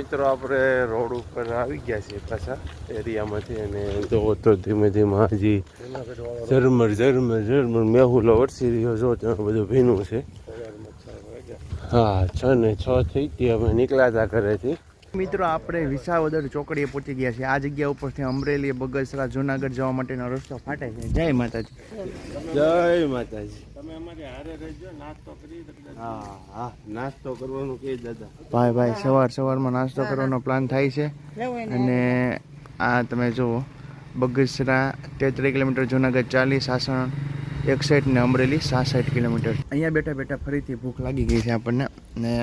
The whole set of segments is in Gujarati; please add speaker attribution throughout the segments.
Speaker 1: મિત્રો આપણે રોડ ઉપર આવી ગયા છીએ પાછા એરિયામાંથી અને જોવો તો ધીમે ધીમે હજી ઝરમર ઝરમર ઝરમર મેહુલો વરસી રહ્યો જો ત્યાં બધું ભીનું છે. હા છ ને છ થઈ હતી અમે નીકળ્યા હતા ઘરેથી.
Speaker 2: મિત્રો આપણે વિસાવદર ચોકડીએ પહોંચી ગયા છે આ જગ્યા ઉપરથી અમરેલી બગસરા જુનાગઢ જવા માટેનો રસ્તો ફાટે છે. જય માતાજી.
Speaker 1: જય માતાજી. તમે અમારી હારે રહેજો નાસ્તો કરી હા હા. નાસ્તો કરવાનું કે દાદા.
Speaker 2: ભાઈ ભાઈ સવાર સવારમાં નાસ્તો કરવાનો પ્લાન થાય છે. અને આ તમે જુઓ બગસરા તેત્રીસ કિલોમીટર જુનાગઢ ચાલીસ સાસણ એકસઠ ને અમરેલી સાસઠ કિલોમીટર. અહીંયા બેઠા બેઠા ફરીથી ભૂખ લાગી ગઈ છે આપણને. ને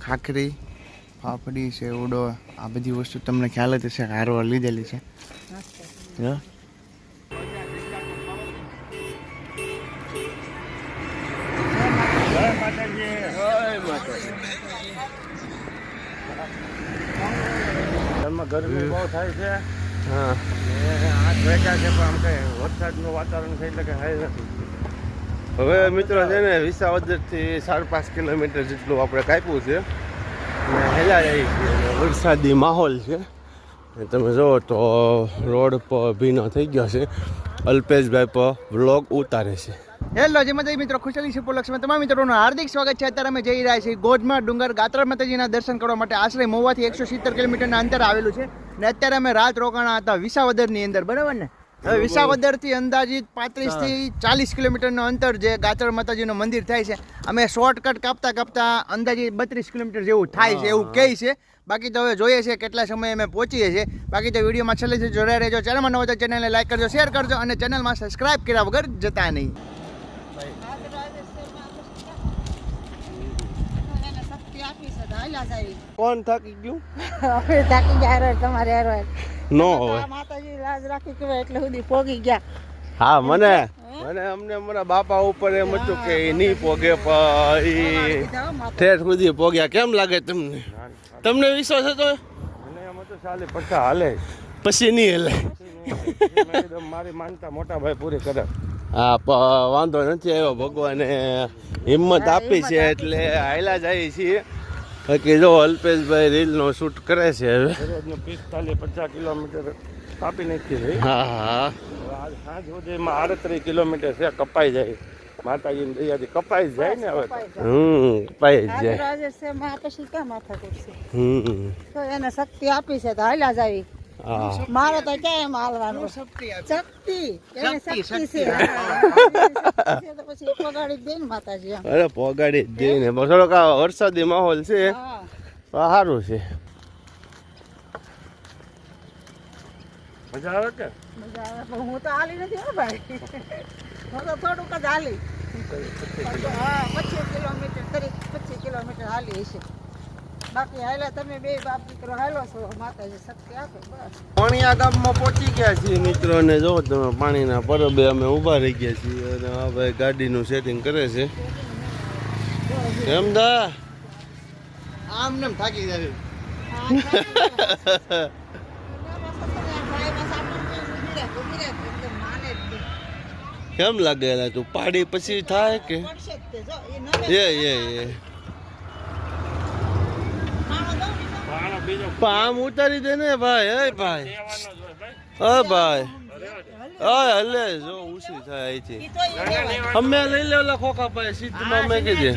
Speaker 2: ખાખરી ફાફડી સેવડો આ બધી વસ્તુ તમને ખ્યાલ જ હશે હારવાર લીધેલી છે. જો.
Speaker 3: ગરમી બહુ થાય છે.
Speaker 1: હા.
Speaker 3: આઠ વાગ્યા છે પણ આમ કઈ વરસાદનું વાતાવરણ છે એટલે કે હાઈ નથી.
Speaker 1: હવે મિત્રો છે ને વિસાવદરથી સાડા પાંચ કિલોમીટર જેટલું આપણે કાપ્યું છે. અને હેલા જાય છે અને વરસાદી માહોલ છે. તમે જુઓ તો રોડ પર ભીનો થઈ ગયો છે. અલ્પેશભાઈ પર વ્લોગ ઉતારે છે.
Speaker 2: હેલો જે માતાજી મિત્રો. ખુશાલી છે પોલક્ષમાં તમામ મિત્રોનું હાર્દિક સ્વાગત છે. અત્યારે અમે જઈ રહ્યા છીએ ગોધમાં ડુંગર ગાત્રા માતાજીના દર્શન કરવા માટે. આશરે મોવાથી એકસો સિત્તેર કિલોમીટરના અંતર આવેલું છે. ને અત્યારે અમે રાત રોકાણા હતા વિસાવદરની અંદર. બરાબર ને? હવે વિસાવદરથી અંદાજિત પાંત્રીસથી ચાલીસ કિલોમીટરનું અંતર જે ગાચર માતાજીનું મંદિર થાય છે અમે શોર્ટકટ કાપતા કાપતા અંદાજિત બત્રીસ કિલોમીટર જેવું થાય છે એવું કહે છે. બાકી તો હવે જોઈએ છે કેટલા સમયે અમે પહોંચીએ છીએ. બાકી તો વિડીયોમાં છેલ્લે સુધી જોડાઈ રહેજો. ચેનલમાં નવો તો ચેનલને લાઈક કરજો શેર કરજો અને ચેનલમાં સબસ્ક્રાઈબ કર્યા વગર જતા નહીં.
Speaker 1: કોણ થાકી ગયું?
Speaker 4: હવે થાકી ગયા તમારે હારો હારો.
Speaker 1: નો
Speaker 4: હોય. માતાજી લાજ રાખી કે એટલે સુધી પોગી ગયા.
Speaker 1: હા મને મને અમને અમારા બાપા ઉપર એમ હતું કે એ નહીં પોગે. ઠેઠ સુધી પોગ્યા. કેમ લાગે તમને? તમને વિશ્વાસ હતો?
Speaker 3: મને એમ હતું ચાલી પટ્ટા હાલે.
Speaker 1: પછી નહીં હેલે.
Speaker 3: મેં મારી માનતા મોટા ભાઈ પૂરી કરે.
Speaker 1: હા વાંધો નથી આવ્યો ભગવાને. હિંમત આપી છે એટલે હાયલા જાય છીએ. બાકી જો અલ્પેશભાઈ રીલનો શૂટ કરે છે હવે.
Speaker 3: પિસ્તાલીસ પચાસ કિલોમીટર કાપી નાખી રહી
Speaker 1: હા હા.
Speaker 3: આજ સાંજ સુધીમાં આડત્રીસ કિલોમીટર છે કપાઈ જાય. માતાજીની દયાથી કપાઈ જાય ને હવે
Speaker 1: હમ
Speaker 4: કપાઈ
Speaker 1: જાય.
Speaker 4: છે પછી ક્યાં માથા કરશે
Speaker 1: હમ.
Speaker 4: તો એને શક્તિ આપી છે તો હાલ્યા જાય
Speaker 1: હા
Speaker 4: મારે તો ક્યાં એમ હાલવાનું?
Speaker 2: શક્તિ
Speaker 4: શક્તિ. છે. ને.
Speaker 1: અરે પોગાડી જ જઈને થોડોક આ વરસાદી માહોલ છે.
Speaker 4: હા.
Speaker 1: સારું છે.
Speaker 3: મજા આવે કે?
Speaker 4: મજા આવે પણ હું તો હાલી નથી હો ભાઈ. હું તો થોડુંક જ હાલી. હા પચીસ કિલોમીટર તરીક પચીસ કિલોમીટર હાલી હશે. બાકી હાલ્યા તમે બે બાપ દીકરો હાલો છો માતાજી શક્તિ આપે બસ.
Speaker 1: પાણીયા ગામમાં પહોંચી ગયા છીએ મિત્રો ને જો તમે પાણીના પરબે અમે ઊભા રહી ગયા છીએ અને આ ભાઈ ગાડીનું સેટિંગ કરે છે. એમ દા.
Speaker 2: આમ નેમ એમ થાકી જાય.
Speaker 1: કેમ લાગે તું? પાડી પછી થાય કે?
Speaker 4: એ
Speaker 1: એ એ
Speaker 4: માણો દઉં ને તો
Speaker 3: પાણો
Speaker 1: આમ ઉતારી દે ને ભાઈ હે ભાઈ.
Speaker 3: હે ભાઈ.
Speaker 1: ભાઈ હલે જો ઉસી થાય અહીંથી. અમે લઈ લે ઓલા ખોખા પાસે સીધમાં મેં કીધી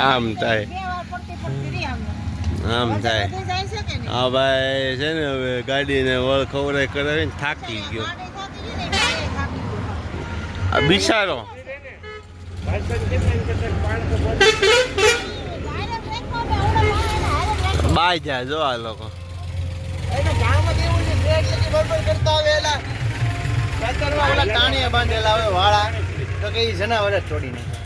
Speaker 2: આમ
Speaker 1: થાય. આમ. થાય? હા ભાઈ છે ને હવે ગાડીને વળ ખવડાય કરાવીને થાકી ગયો. બિચારો બાય જાય જો આ લોકો.
Speaker 2: જ બાંધેલા હોય વાળા. તો કે જનાવર છોડી નાખે.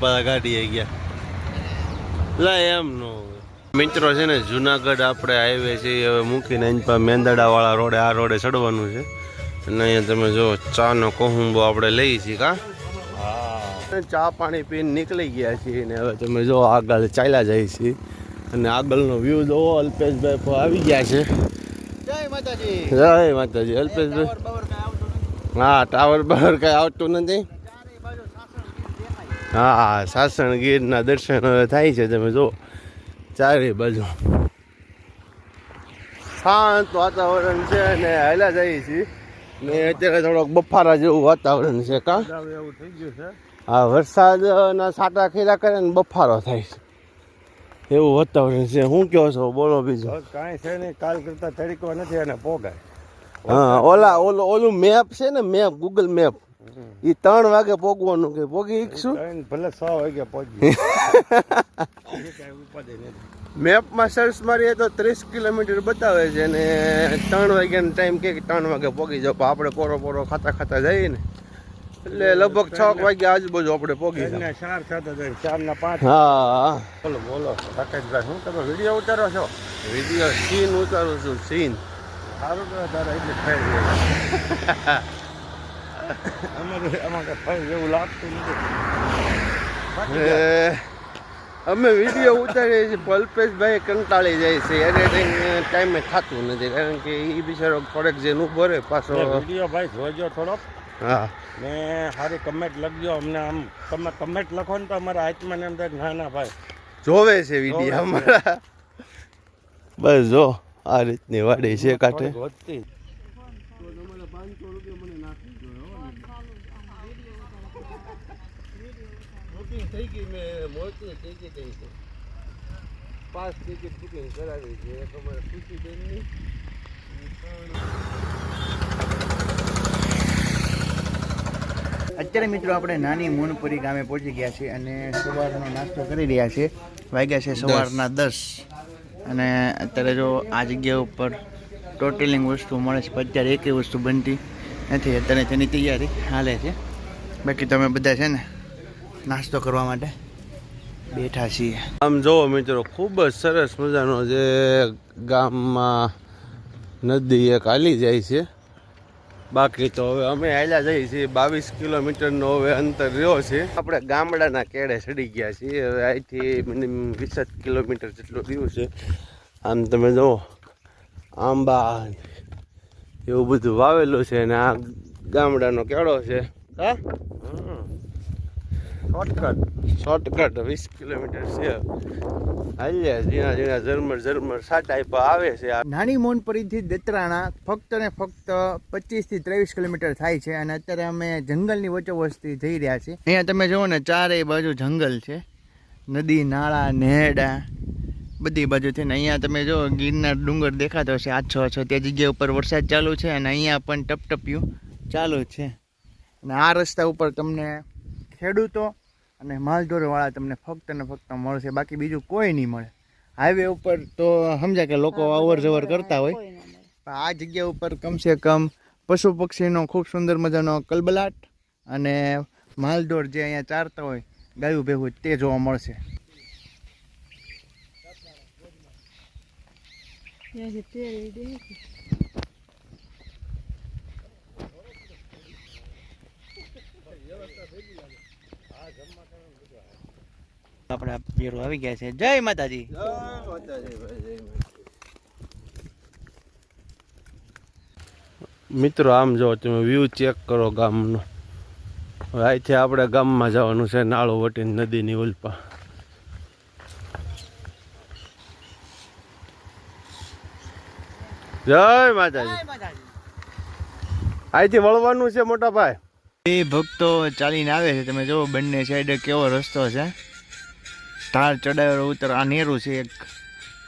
Speaker 1: પાછા ગાડી ગયા. લા એમ નો મિત્રો છે ને જુનાગઢ આપણે હાઈવે છે હવે મૂકીને મેંદડા વાળા મેંદડાવાળા રોડે આ રોડે ચડવાનું છે. અને અહીંયા તમે જો ચાનો કોહુંબો આપણે લઈએ છીએ કા? ચા પાણી પીને નીકળી ગયા છીએ ને હવે તમે જો આગળ ચાલ્યા જાય છીએ. અને આગળનો વ્યૂ જોવો અલ્પેશભાઈ આવી ગયા છે.
Speaker 2: જય માતાજી.
Speaker 1: જય માતાજી અલ્પેશભાઈ. હા ટાવર બહાર કઈ આવતું નથી. હા સાસણ ગીરના દર્શન હવે થાય છે તમે જો ચારે બાજુ. શાંત વાતાવરણ છે અને હાલા જઈએ છીએ. ને અત્યારે થોડોક બફારા જેવું વાતાવરણ છે કા?
Speaker 3: એવું થઈ ગયું છે.
Speaker 1: હા વરસાદના સાટા ખીરા કરે ને બફારો થાય છે. એવું વાતાવરણ છે. શું કહો છો? બોલો બીજું.
Speaker 3: કાંઈ છે નહીં. કાલ કરતા તરીકો નથી અને પોગાય.
Speaker 1: હા ઓલા ઓલું ઓલું મેપ છે ને મેપ ગૂગલ મેપ. એ ત્રણ વાગે પોગવાનું કે પોગી શું
Speaker 3: ભલે છ વાગે નથી
Speaker 1: મેપમાં સર્ચ મારીએ તો ત્રીસ કિલોમીટર બતાવે છે અને ત્રણ વાગ્યાનો ટાઈમ કે ત્રણ વાગે પોગી જાવ આપણે પોરો પોરો ખાતા ખાતા જઈએ ને. એટલે લગભગ છ વાગ્યા આજુબાજુ આપણે પોગી
Speaker 3: જાય ચાર ખાતા જાય ચારના પાંચ.
Speaker 1: હા.
Speaker 3: બોલો બોલો. રાકેશભાઈ શું તમે વીડિયો ઉતારો છો?
Speaker 1: વીડિયો સીન ઉતારું છું સીન.
Speaker 3: સારું તો તારા એટલે ફાઈ જાય અમારે ફાઈ જેવું લાગતું નથી.
Speaker 1: અમે વીડિયો ઉતારીએ છીએ પલ્પેશભાઈ કંટાળી જાય છે. એડિટિંગ ટાઈમે થતું નથી કારણ કે એ બિચારો થોડેક જે નું રહે પાછો.
Speaker 3: વીડિયો ભાઈ જોજો થોડોક.
Speaker 1: હા.
Speaker 3: ને સારી કમેન્ટ લખજો અમને આમ તમે કમેન્ટ લખો ને તો અમારા આત્માની અંદર ના ના ભાઈ.
Speaker 1: જોવે છે વીડિયો અમારા. બસ જો આ રીતની વાડી છે કાંઠે.
Speaker 3: વધતી
Speaker 1: થઈ ગઈ, મેં મોટી ટિકિટ છે. પાંચ ટિકિટ બુકિંગ કરાવી છે, એક અમારે ખુશીબેનની
Speaker 2: અત્યારે મિત્રો આપણે નાની મોનપુરી ગામે પહોંચી ગયા છીએ અને સવારનો નાસ્તો કરી રહ્યા છીએ. વાગ્યા છે સવારના દસ. અને અત્યારે જો આ જગ્યા ઉપર ટોટલિંગ વસ્તુ મળે છે અત્યારે એકેય વસ્તુ બનતી નથી. અત્યારે તેની તૈયારી હાલે છે. બાકી તમે બધા છે ને નાસ્તો કરવા માટે બેઠા છીએ.
Speaker 1: આમ જોવો મિત્રો, ખૂબ જ સરસ મજાનો જે ગામમાં નદી એક હાલી જાય છે. બાકી તો હવે અમે હાલ્યા જઈએ છીએ. બાવીસ કિલોમીટરનો હવે અંતર રહ્યો છે. આપણે ગામડાના કેળે ચડી ગયા છીએ. હવે અહીંથી મિનિમમ વીસ જ કિલોમીટર જેટલું રહ્યું છે. આમ તમે જુઓ, આંબા એવું બધું વાવેલું છે અને આ ગામડાનો કેળો છે. હા?
Speaker 3: શોર્ટકટ
Speaker 1: શોર્ટકટ વીસ કિલોમીટર છે. હાલ્યા ઝીણા ઝીણા ઝરમર ઝરમર સાટા આપ્યા આવે છે
Speaker 2: નાની મોનપરીથી દત્રાણા ફક્ત ને ફક્ત પચીસથી ત્રેવીસ કિલોમીટર થાય છે અને અત્યારે અમે જંગલની વચ્ચોવચથી જઈ રહ્યા છીએ. અહીંયા તમે જુઓ ને ચારેય બાજુ જંગલ છે. નદી નાળા નેડા બધી બાજુથી ને. અહીંયા તમે જો ગીરના ડુંગર દેખાતો હશે. આછો આછો તે જગ્યા ઉપર વરસાદ ચાલુ છે અને અહીંયા પણ ટપટપ્યું ચાલુ છે. અને આ રસ્તા ઉપર તમને ખેડૂતો અને માલઢોરવાળા તમને ફક્ત ને ફક્ત મળશે બાકી બીજું કોઈ નહીં મળે. હાઈવે ઉપર તો સમજ્યા કે લોકો અવર જવર કરતા હોય. પણ આ જગ્યા ઉપર કમસે કમ પશુ પક્ષીનો ખૂબ સુંદર મજાનો કલબલાટ અને માલઢોર જે અહીંયા ચારતા હોય ગાયું ભેગું તે જોવા મળશે. આપણા પીરો આવી ગયા છે. જય માતાજી.
Speaker 1: મિત્રો આમ જો તમે વ્યૂ ચેક કરો ગામનો. હવે અહીંથી આપણે ગામમાં જવાનું છે નાળો વટીને નદીની ઉલ્પા. જય માતાજી. અહીંથી વળવાનું છે મોટા ભાઈ
Speaker 2: એ ભક્તો ચાલીને આવે છે. તમે જુઓ બંને સાઈડે કેવો રસ્તો છે. ઢાળ ચડાવેલો ઉતર આ નેરું છે એક.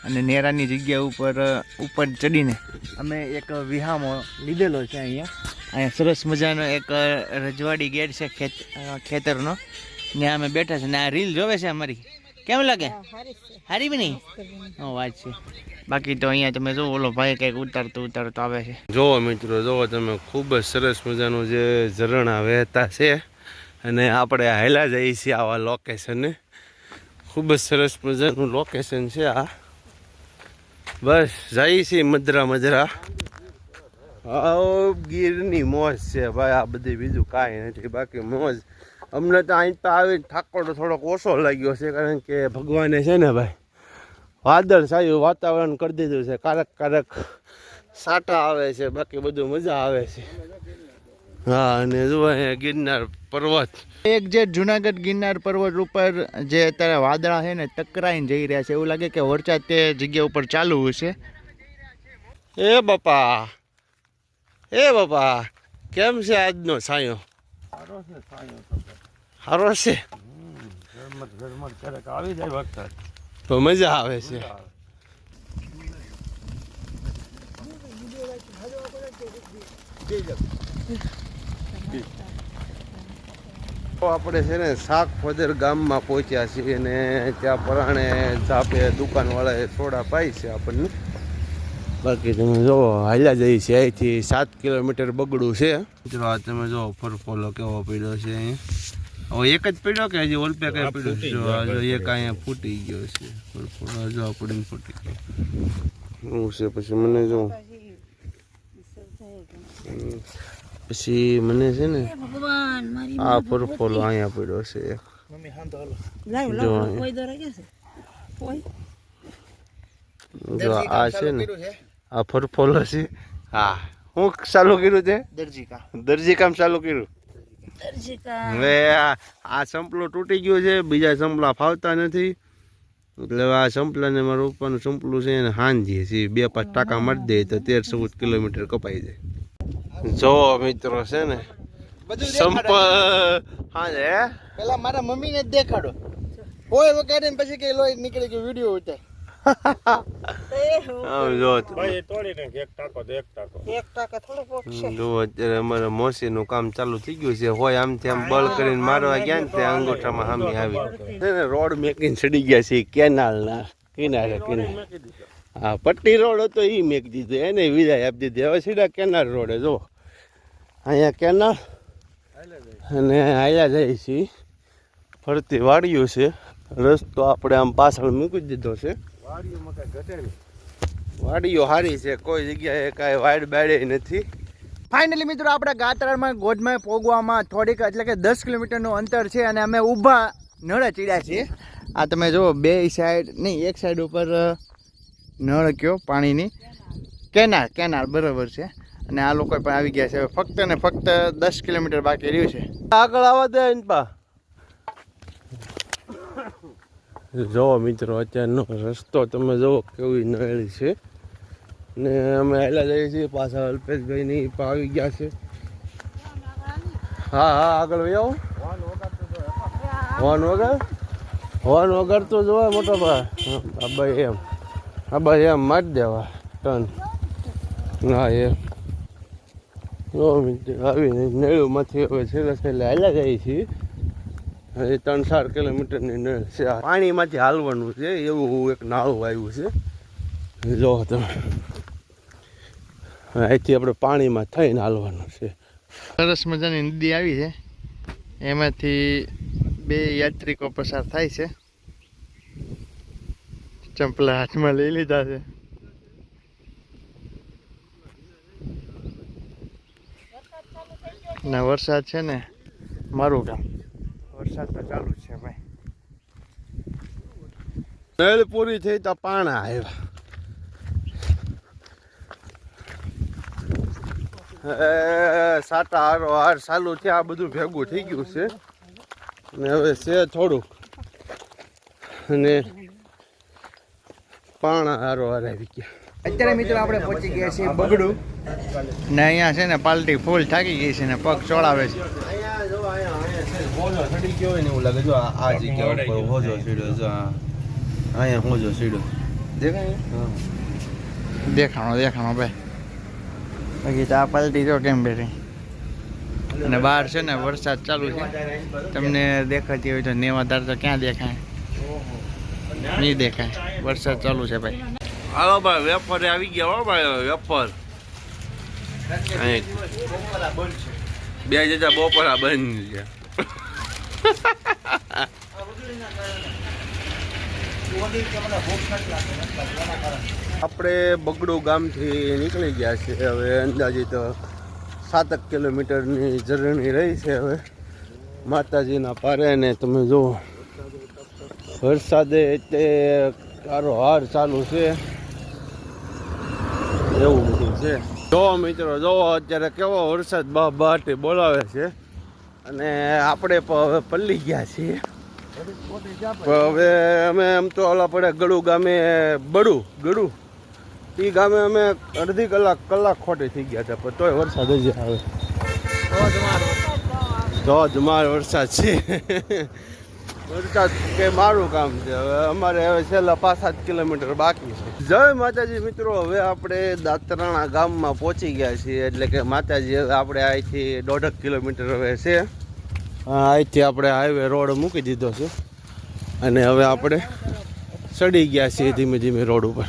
Speaker 2: અને નેરાની જગ્યા ઉપર ઉપર ચડીને અમે એક વિહામો લીધેલો છે અહીંયા. અહીંયા સરસ મજાનો એક રજવાડી ગેટ છે ખેત ખેતરનો. ને અમે બેઠા છે ને આ રીલ જોવે છે અમારી. કેમ લાગે? હારી બી નહીં? હું વાત છે. બાકી તો અહીંયા તમે જો ઓલો ભાઈ કંઈક ઉતારતો ઉતારતો આવે છે.
Speaker 1: જોવો મિત્રો જોવો તમે. ખૂબ જ સરસ મજાનું જે ઝરણા વહેતા છે. અને આપણે હેલા જઈએ છીએ આવા લોકેશને ખૂબ જ સરસ મજાનું લોકેશન છે આ. બસ, જાય છે મદરા મજરા ગીરની મોજ છે ભાઈ, આ બધી બીજું કાંઈ નથી, બાકી મોજ. અમને તો અહીં તો આવી ઠાકોર થોડોક ઓછો લાગ્યો છે, કારણ કે ભગવાને છે ને ભાઈ, વાદળ સાયું વાતાવરણ કરી દીધું છે, કારક કારક સાટા આવે છે, બાકી બધું મજા આવે છે. હા અને જો અહીંયા ગિરનાર પર્વત.
Speaker 2: એક જે જુનાગઢ ગિરનાર પર્વત ઉપર જે અત્યારે વાદળા છે ને ટકરાઈને જઈ રહ્યા છે. એવું લાગે કે વરસાદ તે જગ્યા ઉપર ચાલુ હશે.
Speaker 1: એ બાપા એ બાપા કેમ છે આજનો સાયો?
Speaker 3: સારો છે તો આવી જાય
Speaker 1: મજા આવે છે. તો આપણે છે ને શાક ફોદર ગામમાં પહોંચ્યા છીએ અને ત્યાં પરાણે ચાપે દુકાનવાળાએ સોડા પાઈ છે આપણને. બાકી તમે જો હાલ્યા જઈએ છીએ અહીંથી સાત કિલોમીટર બગડું છે. મિત્રો આ તમે જો ફરફોલો કેવો પડ્યો છે અહીંયા. હવે એક જ પડ્યો કે હજી ઓલપે કઈ પડ્યો? જો એક અહીંયા ફૂટી ગયો છે. ફરફોલો જો આ ફૂટી ગયો. શું છે પછી મને જો. પછી મને છે ને
Speaker 4: ભગવાન મારી
Speaker 1: આ ફરફોલો અહીંયા પડ્યો છે. એક. જો આ છે ને આ ફરફોલો છે. હા. હું ચાલુ કર્યું છે?
Speaker 2: દરજી
Speaker 1: કામ. ચાલુ કર્યું. હવે આ આ સંપલો તૂટી ગયો છે બીજા સંપલા ફાવતા નથી. એટલે આ સંપલાને મારું ઉપરનું સંપલું છે એને હાંજીએ છીએ. બે પાંચ ટાકા મારી દે તો તેર ચૌદ કિલોમીટર કપાઈ જાય. જો મિત્રો છે ને સંપ હા હે
Speaker 2: પેલા મારા મમ્મીને જ દેખાડો. કોઈ વગાડે ને પછી કઈ લોહી નીકળી કે વીડિયો ઉતાર.
Speaker 1: આમ જો
Speaker 3: ભાઈ એ તોડી નાખ એક ટાકો તો એક ટાકો.
Speaker 4: એક ટકા થોડું પોક છે.
Speaker 1: જો અત્યારે અમારે મોસીનું કામ ચાલુ થઈ ગયું છે. હોય આમથી આમ બળ કરીને મારવા ગયા ને ત્યાં અંગૂઠામાં હામી આવી. ને રોડ મેકીને ચડી ગયા છે કેનાલના કિનારે કિનારે. હા પટ્ટી રોડ હતો એ મેક દીધો એને વિદાય આપી દીધી. હવે સીધા કેનાલ રોડે જો. અહીંયા કેનાલ અને હાલ્યા જઈએ છીએ. ફરતી વાડીઓ છે. રસ્તો આપણે આમ પાછળ મૂકી દીધો છે. વાડીઓ સારી છે. કોઈ જગ્યાએ કાંઈ વાડ બાડે નથી.
Speaker 2: ફાઇનલી મિત્રો આપણે ગાતરામાં ગોધમાં પોગવામાં થોડીક એટલે કે દસ કિલોમીટરનું અંતર છે અને અમે ઊભા નળ ચીડ્યા છીએ. આ તમે જુઓ, બે સાઈડ નહીં, એક સાઈડ ઉપર નળ કયો, પાણીની. કેનાલ કેનાલ બરાબર છે. અને આ લોકો પણ આવી ગયા છે. હવે ફક્ત ને ફક્ત દસ કિલોમીટર બાકી રહ્યું છે.
Speaker 1: આગળ આવવા દે પા. જો મિત્રો, અત્યારનો રસ્તો તમે જુઓ કેવી નળી છે. ને અમે આવેલા જઈએ છીએ પાછા અલ્પેશભાઈ ની પા આવી ગયા છે. હા હા, આગળ વહી આવો. વગર હોન વગર તો જોવા મોટો ભાઈ. આ ભાઈ એમ. હા ભાઈ એમ મારી દેવા. ટન. હા, એમ. આવીને નળીમાંથી હવે છેલ્લે છેલ્લે હાલ્યા જાય છીએ હજી ત્રણ ચાર કિલોમીટરની નળ છે પાણીમાંથી હાલવાનું છે, એવું એક નાળું આવ્યું છે. જો તમે, અહીંથી આપણે પાણીમાં થઈને હાલવાનું છે.
Speaker 2: સરસ મજાની નદી આવી છે. એમાંથી બે યાત્રિકો પસાર થાય છે. ચંપલા હાથમાં લઈ લીધા છે. ના વરસાદ છે ને મારું કામ વરસાદ તો ચાલુ છે ભાઈ.
Speaker 1: નળ પૂરી થઈ તો પાણા આવ્યા. સાટા હારો હાર ચાલુ છે આ બધું ભેગું થઈ ગયું છે. ને હવે છે થોડુંક. અને પાણા હારો હાર આવી ગયા.
Speaker 2: અત્યારે મિત્રો આપણે પહોંચી ગયા છીએ બગડું. ને અહીંયા છે ને પાલટી ફૂલ થાકી ગઈ છે ને પગ ચોળાવે છે. અને બહાર છે ને વરસાદ ચાલુ છે. તમને દેખાતી હોય તો નેવાદાર તો ક્યાં દેખાય? નહીં દેખાય. વરસાદ ચાલુ છે ભાઈ.
Speaker 1: હાલો ભાઈ, વેફર આવી ગયા હો ભાઈ, વેફર. બે જતા બપોરા બંધ છે. આપણે બગડું ગામથી નીકળી ગયા છે હવે અંદાજિત સાતક કિલોમીટરની જર્ની રહી છે હવે. માતાજીના પારે ને તમે જુઓ વરસાદે એટલે કારો હાર ચાલુ છે. એવું બધું છે. જો મિત્રો, જો અત્યારે કેવો વરસાદ બા બાટી બોલાવે છે અને આપણે હવે પલ્લી ગયા છીએ. હવે અમે એમ તો ઓલા પડે ગળું ગામે બડું, ગળું. એ ગામે અમે અડધી કલાક કલાક ખોટી થઈ ગયા હતા, પણ તોય વરસાદ જ આવે. ધોધમાર વરસાદ છે. વરસાદ કે મારું કામ છે. હવે અમારે હવે છેલ્લા પાંચ સાત કિલોમીટર બાકી છે. જય માતાજી મિત્રો, હવે આપણે દાતરાણા ગામમાં પહોંચી ગયા છીએ. એટલે કે માતાજી આપણે અહીંથી દોઢક કિલોમીટર હવે છે. અહીંથી આપણે હાઈવે રોડ મૂકી દીધો છે. અને હવે આપણે ચડી ગયા છીએ ધીમે ધીમે રોડ ઉપર.